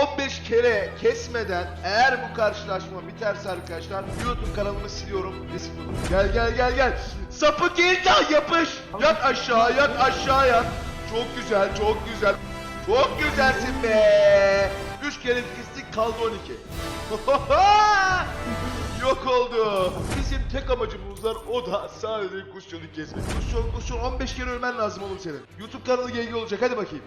15 kere kesmeden eğer bu karşılaşma biterse arkadaşlar YouTube kanalımı siliyorum. Risk. Gel gel gel gel. Sapık İlda yapış. Yat aşağı yat aşağı yat. Çok güzel çok güzel. Çok güzelsin be. 3 kere kestik kaldı 12. Yok oldu. Bizim tek amacımız var o da sadece kusyonu kesmek. Kusyon kusyon 15 kere ölmen lazım oğlum senin. YouTube kanalı GG olacak hadi bakayım.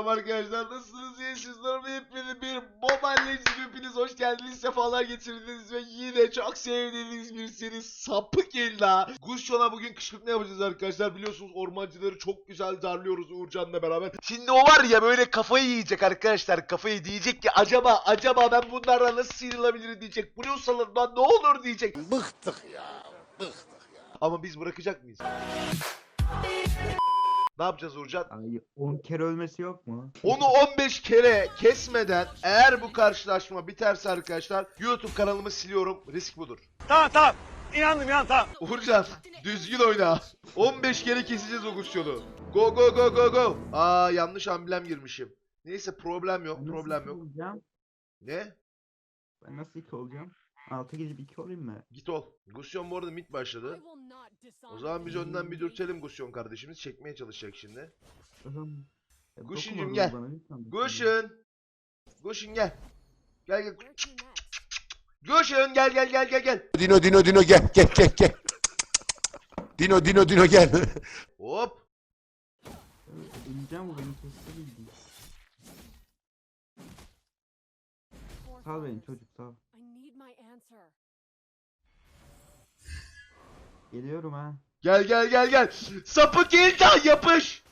Selam arkadaşlar. Nasılsınız? İyisiniz. Umarım hepiniz bir Mobile hepiniz hoş geldiniz. Sefalar getirdiniz ve yine çok sevdiğiniz bir seri sapık illa. Gushon'a bugün kışkırtma yapacağız arkadaşlar. Biliyorsunuz ormancıları çok güzel darlıyoruz Uğurcan'la beraber. Şimdi o var ya böyle kafayı yiyecek arkadaşlar. Kafayı diyecek ki acaba acaba ben bunlarla nasıl sıyrılabilirim diyecek. Blue salondan ne olur diyecek. Bıktık ya. Bıktık ya. Ama biz bırakacak mıyız? Ne yapacağız Uğurcan? Ay 10 kere ölmesi yok mu? Onu 15 kere kesmeden eğer bu karşılaşma biterse arkadaşlar YouTube kanalımı siliyorum. Risk budur. Tamam tamam. İnandım inan tamam. Uğurcan düzgün oyna. 15 kere keseceğiz o kusyonu. Go go go go go. Aa yanlış amblem girmişim. Neyse problem yok Ben nasıl problem yok. Olacağım? Ne? Ben nasıl 2 olacağım? 6 gidip 2 olayım mı? Git ol. Gusyon bu arada mid başladı. O zaman biz önden bir dürtelim Gusyon kardeşimiz. Çekmeye çalışacak şimdi. Guşincim dokunma gel. Guşun. Guşun gel. Gel gel. Guşun gel gel gel gel gel. Dino Dino Dino gel gel gel gel. Dino Dino Dino gel. Hop. Öleceğim bu beni kesti bildiğin. Sal beni çocuk sal. Answer. Geliyorum ha. Gel gel gel gel. Sapık İlda yapış.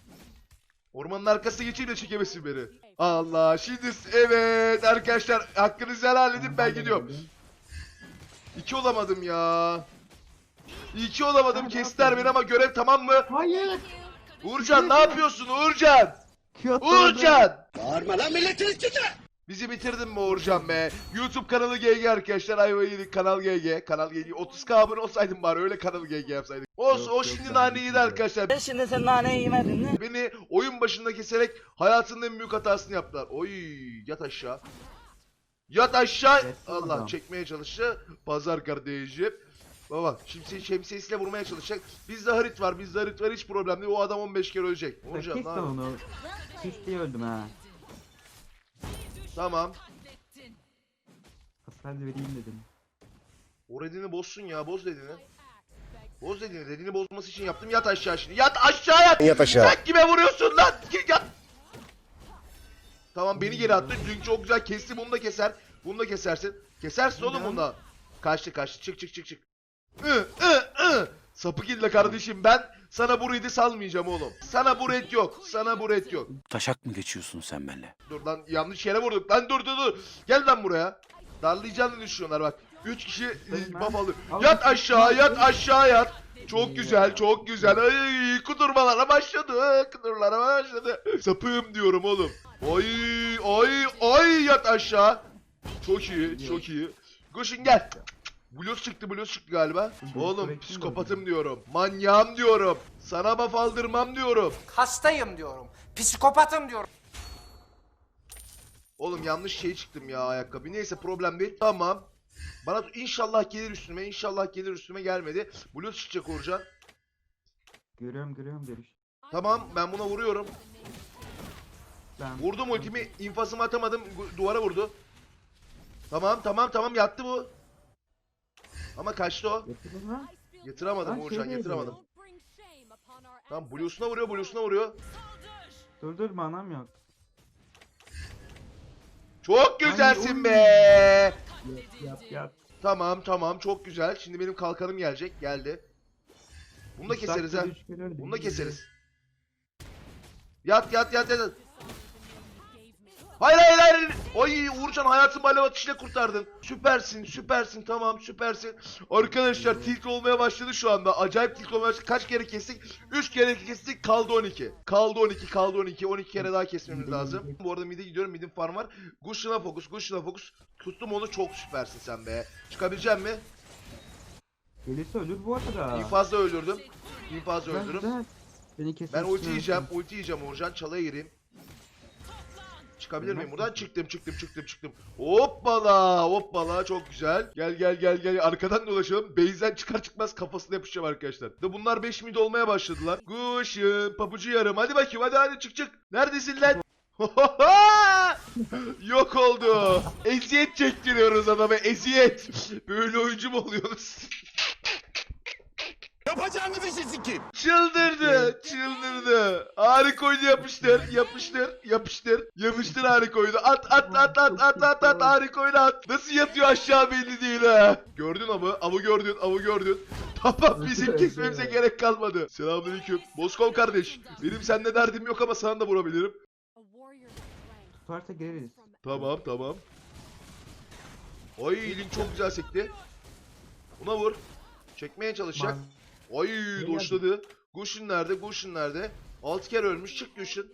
Ormanın arkasına geçeyim de çekemesin beni. Allah şimdi evet arkadaşlar hakkınızı helal edin ben gidiyorum. İki olamadım ya. İki olamadım kestiler beni ama görev tamam mı? Hayır. Uğurcan ne yapıyorsun Uğurcan? Uğurcan! Bağırma lan milletin içinde. Bizi bitirdin mi Uğurcan be? YouTube kanalı GG arkadaşlar. Ayvayı yedik kanal GG. Kanal GG. 30k abone olsaydım bari öyle kanal GG yapsaydık. Olsun Yok, o yok, şimdi ben nane yedi arkadaşlar. Şimdi sen naneyi yemedin mi? Beni oyun başında keserek hayatının en büyük hatasını yaptılar. Oy yat aşağı. Yat aşağı. Resmi Allah adam. çekmeye çalıştı. Pazar kardeşim. Baba şimdi şemsiyesiyle vurmaya çalışacak. Bizde harit var bizde harit var hiç problem değil. O adam 15 kere ölecek. De lan. onu. Diye öldüm ha. Tamam. Hasar vereyim dedim. O redini bozsun ya boz dedini. Boz dedini. Redini bozması için yaptım. Yat aşağı şimdi. Yat aşağı yat. Yat aşağı. Sen kime vuruyorsun lan? Yat. Tamam beni geri attı. Çünkü çok güzel kesti. Bunu da keser. Bunu da kesersin. Kesersin oğlum Neden? bunda. Kaçtı kaçtı. Çık çık çık çık. Ü, ı, ı. Sapık ille kardeşim ben sana bu redi salmayacağım oğlum. Sana bu red yok. Sana bu red yok. Taşak mı geçiyorsun sen benimle? Dur lan yanlış yere vurduk. Lan dur dur dur. Gel lan buraya. Darlayacağını düşünüyorlar bak. 3 kişi Sayın buff alıyor. Al Yat aşağı yat aşağı yat. Çok güzel çok güzel. Ay kudurmalara başladı. Kudurlara başladı. Sapığım diyorum oğlum. Ay ay ay yat aşağı. Çok iyi çok iyi. Koşun gel. Blues çıktı blues çıktı galiba. Oğlum psikopatım diyorum. Manyağım diyorum. Sana buff aldırmam diyorum. Hastayım diyorum. Psikopatım diyorum. Oğlum yanlış şey çıktım ya ayakkabı. Neyse problem değil. Tamam. Bana inşallah gelir üstüme. İnşallah gelir üstüme gelmedi. Blue çıkacak Uğurcan. Görüyorum görüyorum görüş. Tamam ben buna vuruyorum. Ben Vurdum ultimi. infazımı atamadım. Duvara vurdu. Tamam tamam tamam yattı bu. Ama kaçtı o. Getirdin mi? Getiramadım Lan Uğurcan şey upon our Tamam Blue'suna vuruyor Blue'suna vuruyor. Dur dur manam yok. Çok güzelsin be. Yat yat. Tamam tamam çok güzel. Şimdi benim kalkanım gelecek. Geldi. Bunu da keseriz ha. Bunu da keseriz. Yat yat yat yat. Hayır hayır hayır. Ay Uğurcan hayatımı alev atışıyla kurtardın. Süpersin süpersin tamam süpersin. Arkadaşlar tilt olmaya başladı şu anda. Acayip tilt olmaya başladı. Kaç kere kestik? 3 kere kestik kaldı 12. Kaldı 12 kaldı 12. 12 kere daha kesmemiz lazım. Bu arada mid'e gidiyorum mid'in farm var. Gush'una fokus Gush'una fokus. Tuttum onu çok süpersin sen be. Çıkabilecek mi? Gelirse ölür bu arada. İnfazla öldürdüm. İnfazla Güzel, öldürdüm. güzel. Beni. Ben ulti yiyeceğim. Ulti yiyeceğim Uğurcan. Çalaya gireyim. Çıkabilir miyim buradan? Çıktım çıktım çıktım çıktım. Hoppala hoppala çok güzel. Gel gel gel gel arkadan dolaşalım. Base'den çıkar çıkmaz kafasına yapışacağım arkadaşlar. Da bunlar 5 mid olmaya başladılar. Kuşum pabucu yarım. Hadi bakayım hadi hadi çık çık. Neredesin lan? Yok oldu. Eziyet çektiriyoruz adama eziyet. Böyle oyuncu mu oluyoruz? Yapacağını bir kim? Çıldırdı, çıldırdı. Harikoydu yapıştır, yapıştır, yapıştır, yapıştır harikoydu. At, at, at, at, at, at, at, harikoydu at. Nasıl yatıyor aşağı belli değil ha. Gördün avı, avı gördün, avı gördün. Tamam bizim kesmemize gerek kalmadı. Selamünaleyküm. Moskov kardeş. Benim seninle derdim yok ama sana da vurabilirim. Tutarsa gireriz. Tamam, tamam. Oy, link çok güzel sekti. Buna vur. Çekmeye çalışacak. Ay doşladı. Gushin nerede? Gushin nerede? 6 kere ölmüş. Çık Gushin.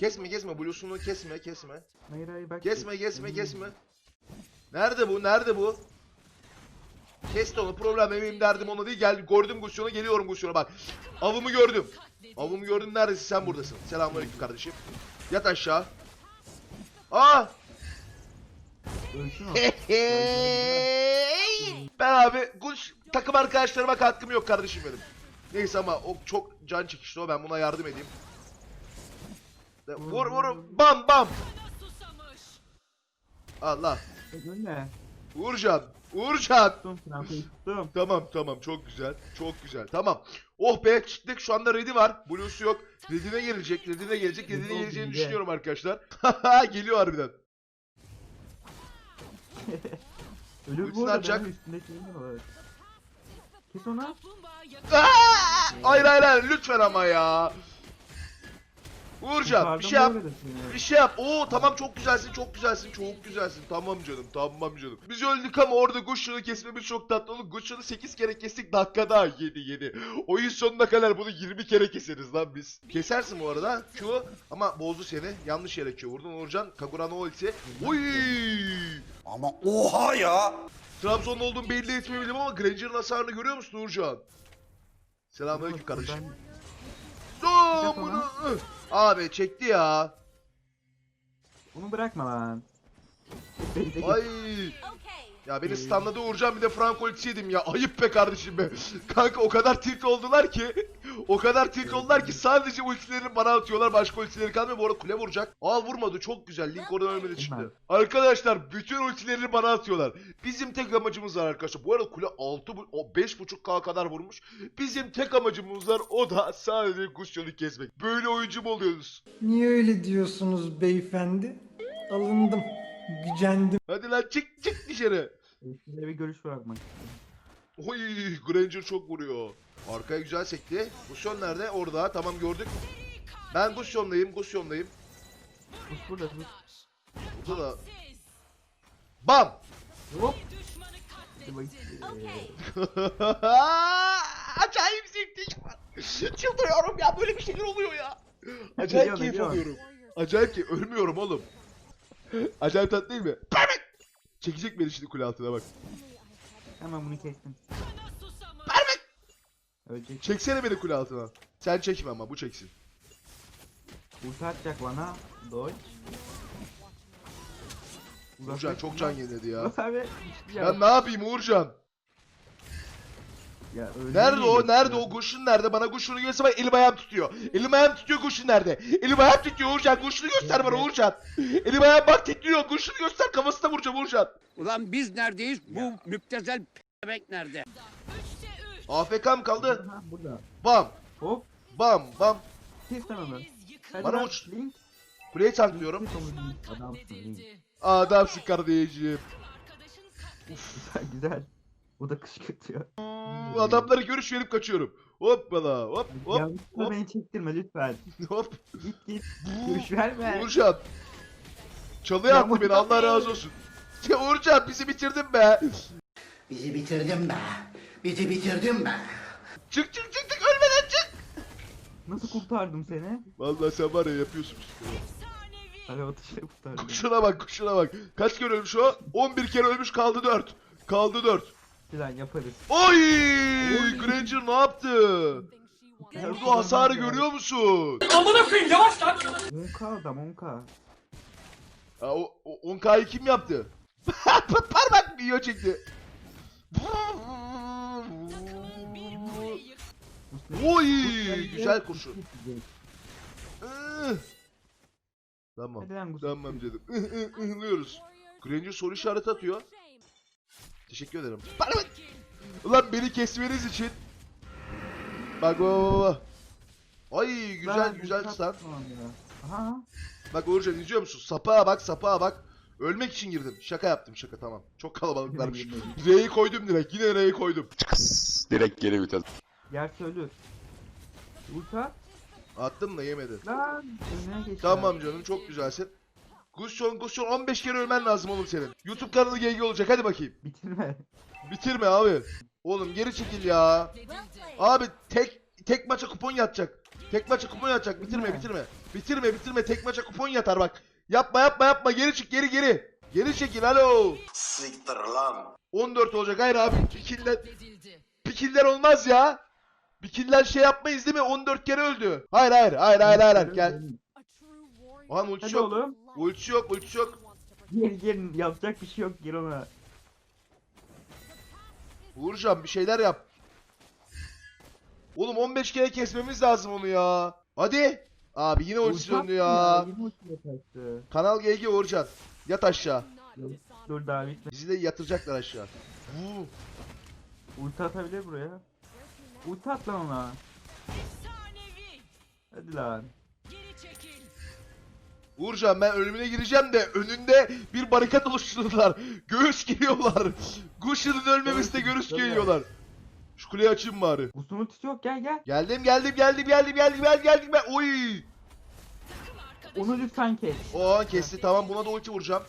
Kesme kesme. Blue'sunu kesme kesme. Hayır hayır bak. Kesme kesme kesme. Nerede bu? Nerede bu? Kesti onu. Problem benim derdim ona değil. Gel gördüm Gushin'u. Geliyorum Gushin'e bak. Avımı gördüm. Avımı gördüm. Neredesin? Sen buradasın. Selamünaleyküm kardeşim. Yat aşağı. Aa! Ölsün o. ben abi Guş takım arkadaşlarıma katkım yok kardeşim benim. Neyse ama o çok can çekişti o ben buna yardım edeyim. De- Vur vur bam bam. Allah. Ölme. Uğurcan. Uğurcan. Tuttum trampayı tuttum. Tamam tamam çok güzel. Çok güzel. Tamam. Oh be çıktık şu anda ready var. Blue'su yok. Ready'ne gelecek. Ready'ne gelecek. Ready'ne Yok, geleceğini düşünüyorum arkadaşlar. Geliyor harbiden. Ultisini bu arada. Üstündeki ne var? Kes onu. Aa! Hayır hayır hayır lütfen ama ya. Uğurcan bir şey yap. Bir şey yap. Oo tamam çok güzelsin, çok güzelsin, çok güzelsin. Tamam canım, tamam canım. Biz öldük ama orada Gush'unu kesmemiz çok tatlı oldu. Gush'unu 8 kere kestik, dakikada 7 7. Oyun sonuna kadar bunu 20 kere keseriz lan biz. Kesersin bu arada. Q ama bozdu seni. Yanlış yere Q vurdun Uğurcan. Kagura no ulti. Oy! Ama oha ya. Trabzon'da olduğum belli etmeyebilirim ama Granger'ın hasarını görüyor musun Uğurcan? Selamünaleyküm kardeşim. Yap bunu. Abi çekti ya. Onu bırakma lan. Ay. Ya beni stunladı Uğurcan bir de Franco ultisi yedim ya. Ayıp be kardeşim be. Kanka o kadar tilt oldular ki. O kadar tilt oldular ki sadece ultilerini bana atıyorlar. Başka ultileri kalmıyor. Bu arada kule vuracak. Aa vurmadı çok güzel. Link oradan ölmedi çıktı. Arkadaşlar bütün ultilerini bana atıyorlar. Bizim tek amacımız var arkadaşlar. Bu arada kule 6 bu- o 5.5k kadar vurmuş. Bizim tek amacımız var. O da sadece Gustyon'u kesmek. Böyle oyuncu mu oluyoruz? Niye öyle diyorsunuz beyefendi? Alındım, gücendim. Hadi lan çık çık dışarı. Üstünde bir görüş bırakmak istiyorum. Oy Granger çok vuruyor. Arkaya güzel sekti. Gusyon nerede? Orada. Tamam gördük. Ben Gusyon'dayım. Gusyon'dayım. Bus burada bus. Burada da. Bam! Hop. Acayip zevkli. Çıldırıyorum ya. Böyle bir şeyler oluyor ya. Acayip Geliyor, keyif alıyorum. Acayip ki ölmüyorum oğlum. Acayip tatlı değil mi? Parmak! Çekecek beni şimdi kule altına bak. Hemen bunu kestim. Ölecek. Çeksene beni kule altına. Sen çekme ama bu çeksin. Ulti atacak bana. Doj. Uğurcan çok can yeniledi ya. Abi. Ya, Ben ne yapayım Uğurcan? Ya öldü Nerede o? geçti Nerede o? Guşun nerede? Bana Guşun'u göster bak elim ayağım tutuyor. Elim ayağım tutuyor Guşun nerede? Elim ayağım tutuyor Uğurcan. Guşun'u göster bana Uğurcan. Elim ayağım bak titriyor. Guşun'u göster kafasına vuracağım Uğurcan. Ulan biz neredeyiz? Bu müptezel p***mek nerede? AFK'm kaldı. Ha, burada. Bam. Hop. Bam. Bam. Kes onu. Hadi Bana lan, uç. Link. Kuleyi tanklıyorum. Kes onu Link. Adamsın Link. Adamsın kardeşim. Güzel güzel. Bu da kışkırtıyor. Bu adamları görüş verip kaçıyorum. Hoppala hop hop Yanlışlıkla hop beni çektirme lütfen. hop. Git git. Görüş verme. Uğurcan. Çalıya Ya attı beni Allah razı olsun. Ya Uğurcan bizi bitirdin be. Bizi bitirdin be. Bizi bitirdin be. Çık çık çık çık ölmeden çık. Nasıl kurtardım seni? Vallahi sen var ya yapıyorsun. Hadi atışla kurtardım. Kuşuna bak kuşuna bak. Kaç kere ölmüş o? 11 kere ölmüş kaldı 4. Kaldı 4. Plan yaparız. Oy! Granger ne yaptı? Vurdu hasarı görüyor musun? 10k adam 10k. Ha, o, o 10K'yı kim yaptı? Parmak bir çekti. Oy! Güzel kurşun. Ih. Tamam. Lan. Tamam canım. Ih, ih, ıhlıyoruz. Granger soru işareti atıyor. Teşekkür ederim. Parmak. Ulan beni kesmeniz için. Bak bak bak, bak. Ay güzel güzel start. Aha. Bak Uğurcan izliyor musun? Sapağa bak sapağa bak. Ölmek için girdim. Şaka yaptım şaka tamam. Çok kalabalıklarmış. R'yi koydum direkt. Yine R'yi koydum. Direkt geri vites. Yerse ölür. Ulta. Attım da yemedi. Lan. Tamam canım çok güzelsin. Gushon Gushon 15 kere ölmen lazım oğlum senin. YouTube kanalı GG olacak hadi bakayım. Bitirme. Bitirme abi. Oğlum geri çekil ya. Abi tek tek maça kupon yatacak. Tek maça kupon yatacak. Bitirme bitirme. Bitirme bitirme tek maça kupon yatar bak. Yapma yapma yapma geri çık geri geri. Geri çekil alo. Siktir lan. 14 olacak hayır abi. Pikiller, pikiller olmaz ya. Pikiller şey yapmayız değil mi? 14 kere öldü. Hayır hayır hayır hayır hayır, hayır. gel. Aman ulti yok. oğlum. Ulti yok ulti yok. Gel gel yapacak bir şey yok gir ona. Uğurcan bir şeyler yap. Oğlum 15 kere kesmemiz lazım onu ya. Hadi. Abi yine ulti Ulti döndü ya. Yine kaçtı. Kanal GG Uğurcan. Yat aşağı. Dur daha bitme. Bizi de yatıracaklar aşağı. Vuu. Ulti atabilir buraya. Ulti at lan ona. Hadi lan. Uğurcan ben ölümüne gireceğim de önünde bir barikat oluşturdular. Göğüs geliyorlar. Gush'ın ölmemesine göğüs geliyorlar. Şu kuleyi açayım bari. Ultisi yok gel gel. Geldim geldim geldim geldim geldim geldim geldim ben. Oy. Onu lütfen kes. O an kesti tamam buna da ulti vuracağım.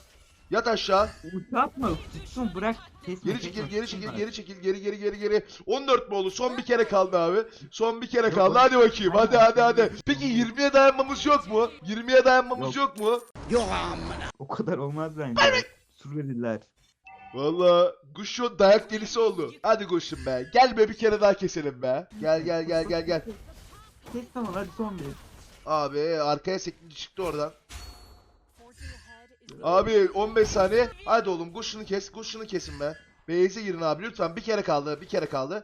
Yat aşağı. Ulti atma. Tutsun bırak. Kesme, Geri çekil kesme, geri çekil geri çekil geri geri geri geri. 14 mu oldu? Son bir kere kaldı abi. Son bir kere kaldı. Hadi bakayım. Hadi hadi hadi. Peki 20'ye dayanmamız yok mu? 20'ye dayanmamız yok mu? O kadar olmaz bence. Sur verirler. Valla Guşo dayak delisi oldu. Hadi Guşum be. Gel be bir kere daha keselim be. Gel gel gel gel gel. Kes tamam hadi son bir. Abi arkaya sekti çıktı oradan. Abi 15 saniye. Hadi oğlum Guşunu kes. Guşunu kesin be. Beyze girin abi lütfen. Bir kere kaldı. Bir kere kaldı.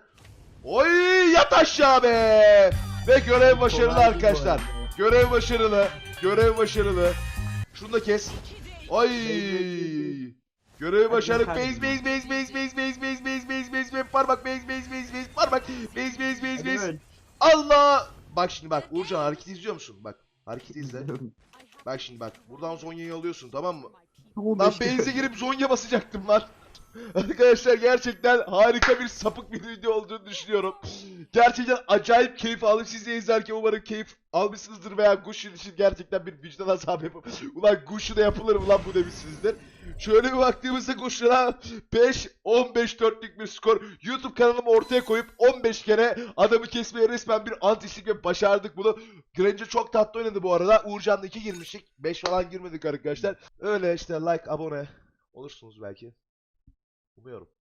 Oy yat aşağı be. Ve görev başarılı arkadaşlar. Görev başarılı. Görev başarılı. Şunu da kes. Ay. Görevi başardık. Base base base base base base base base base base base parmak base base base base parmak base base base base. Allah. Bak şimdi bak Uğurcan hareketi izliyor musun? Bak hareketi izle. Bak şimdi bak. Buradan Zonya'yı alıyorsun tamam mı? Lan base'e girip Zonya basacaktım lan. Arkadaşlar gerçekten harika bir sapık bir video olduğunu düşünüyorum. Gerçekten acayip keyif aldım. Siz de izlerken umarım keyif almışsınızdır veya Gush'un için gerçekten bir vicdan azabı yapıp ulan Gush'u da yapılır mı lan bu demişsinizdir. Şöyle bir baktığımızda Gush'una 5-15 dörtlük bir skor. YouTube kanalımı ortaya koyup 15 kere adamı kesmeye resmen bir antistik ve başardık bunu. Granger çok tatlı oynadı bu arada. Uğurcan'da 2 girmiştik. 5 falan girmedik arkadaşlar. Öyle işte like, abone olursunuz belki. وبيربط